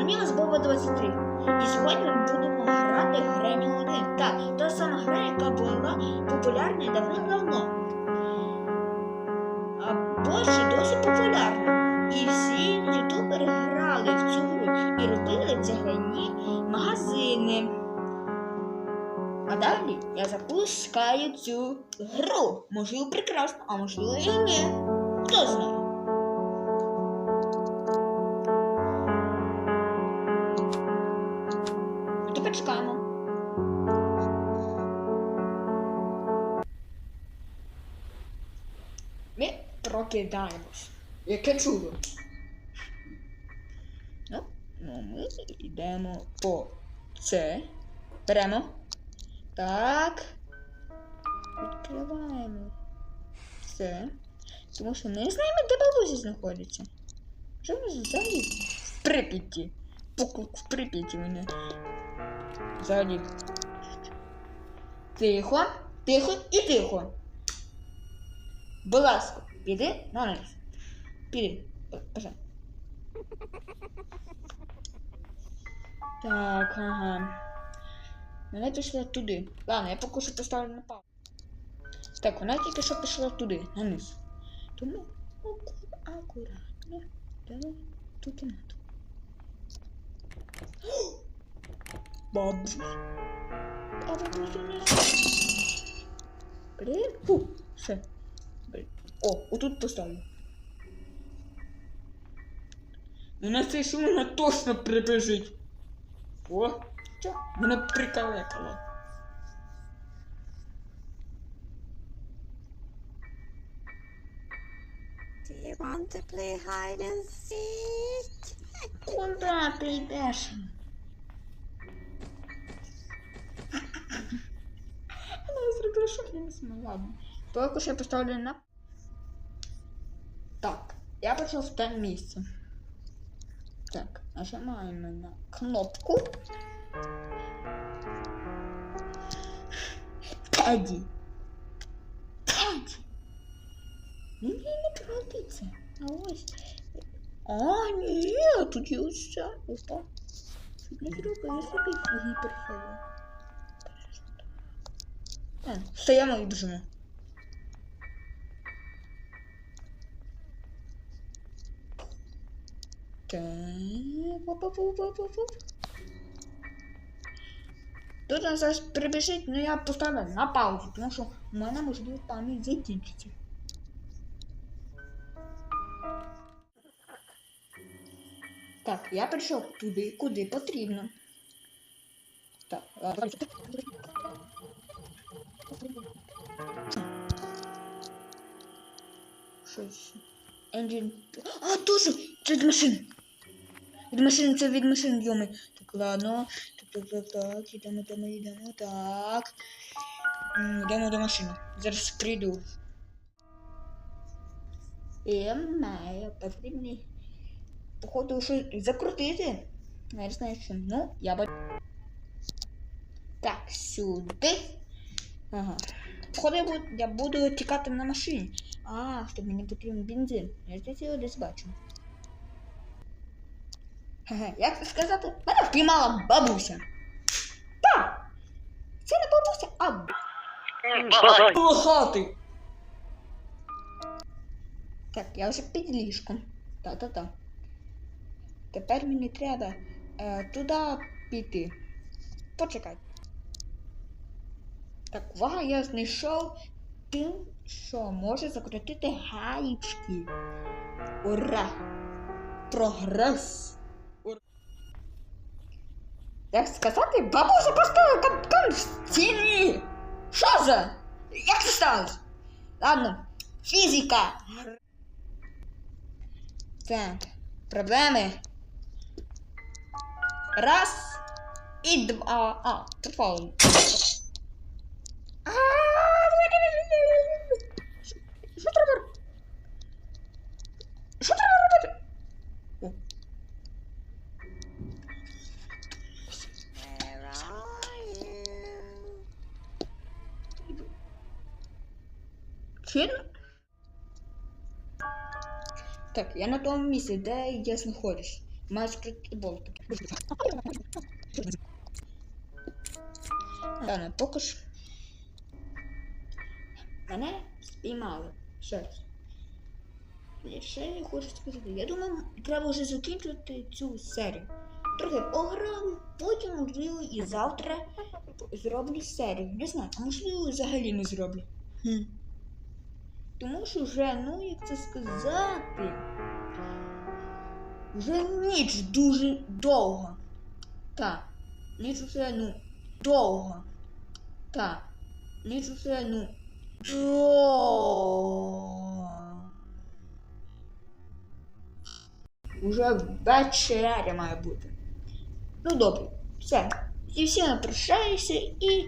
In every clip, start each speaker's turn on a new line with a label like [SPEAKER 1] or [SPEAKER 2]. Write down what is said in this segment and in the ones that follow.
[SPEAKER 1] Зрозуміло, з Боба 23. І сьогодні ми будемо грати Грені 1. Так, та сама гра, яка була популярна давно-давно. Або ще досі популярна. І всі ютубери грали в цю гру і робили цегляні магазини. А далі я запускаю цю гру. Можливо, прекрасно, а можливо і ні. Хто знає? Тепер. Ми прокидаємось. Яке чудо. Ну, ну ми йдемо по це. Беремо. Так. Відкриваємо це. Тому що ми не знаємо, де бабуся знаходиться. Що ми взагалі в Прип'яті? В Прип'яті мене. Взагалі. Тихо, тихо і тихо. Будь ласка, піди на низ. Піди. Так, ага. Вона пішла туди. Ладно, я поки що поставлю на паузу. Так, вона тільки що пішла туди, на низ. Тому аку- акуратно. Йдемо в ту Бабусь. Бабусь у нас. Блін. Фу, все. Блін. О, отут поставлю. Ну на цей шум вона точно прибіжить. О, що? Мене прикалекало.
[SPEAKER 2] Do you want to play hide and seek?
[SPEAKER 1] Куда ти йдеш? Шок, я не знаю, ладно. Только що я поставлю на... Так, я пішов в те місце. Так, нажимаємо на кнопку. Теді. Теді. Він не крутиться. А ось. А, ні, тут є ось ця. Опа. Чуть не зробив, я зробив гіперфею. Е, Стоїмо і біжимо. Тут він зараз прибіжить, ну я поставлю на паузу, тому що у мене можливо пам'ять закінчиться. Так, я прийшов туди, куди потрібно. Так, Щось. Engine. А, тоже! Це від машин. Від машин, це від машин, йоми. Так, ладно. Так, так, так, так. Йдемо, йдемо. Так. Йдемо до машини. Зараз прийду. Я маю потрібний Походу, що закрутити. Я знаю, що. Ну, я бачу. Так, сюди. Ага. Походу, я буду, я буду тікати на машині. А, що мені потрібен бензин. Я десь його десь бачу. Хе-хе, як це сказати? Мене впіймала бабуся. Так! Це не бабуся, а
[SPEAKER 3] Бабай.
[SPEAKER 1] Лохати. Так, я вже під ліжком. Та-та-та. Тепер мені треба е, туди піти. Почекай. Так, увага, я знайшов тим, що може закрутити гаїчки. Ура! Прогрес! Ура! Як сказати, бабуся поставила капкан в стіні! Що за? Як це сталося? Ладно, фізика. Так, проблеми. Раз і два. А, попали. А, Що треба? Що треба робити? О,
[SPEAKER 2] Where are you?
[SPEAKER 1] Фільм? Так, я на тому місці, де я знаходжусь. має скрити болти. Ладно, поки що. Мене спіймали. Раз. Ще я хочу сказати. Я думаю, треба вже закінчувати цю серію. Трохи пограв, потім, можливо, і завтра зроблю серію. Не знаю, а можливо, взагалі не зроблю. Хм. Тому що вже, ну як це сказати, вже ніч дуже довга. Так, ніч вже, ну, довга. Так, ніч вже, ну, довга. Уже вечеря має бути. Ну добре, все. І всім прощаюся і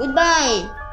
[SPEAKER 1] goodbye!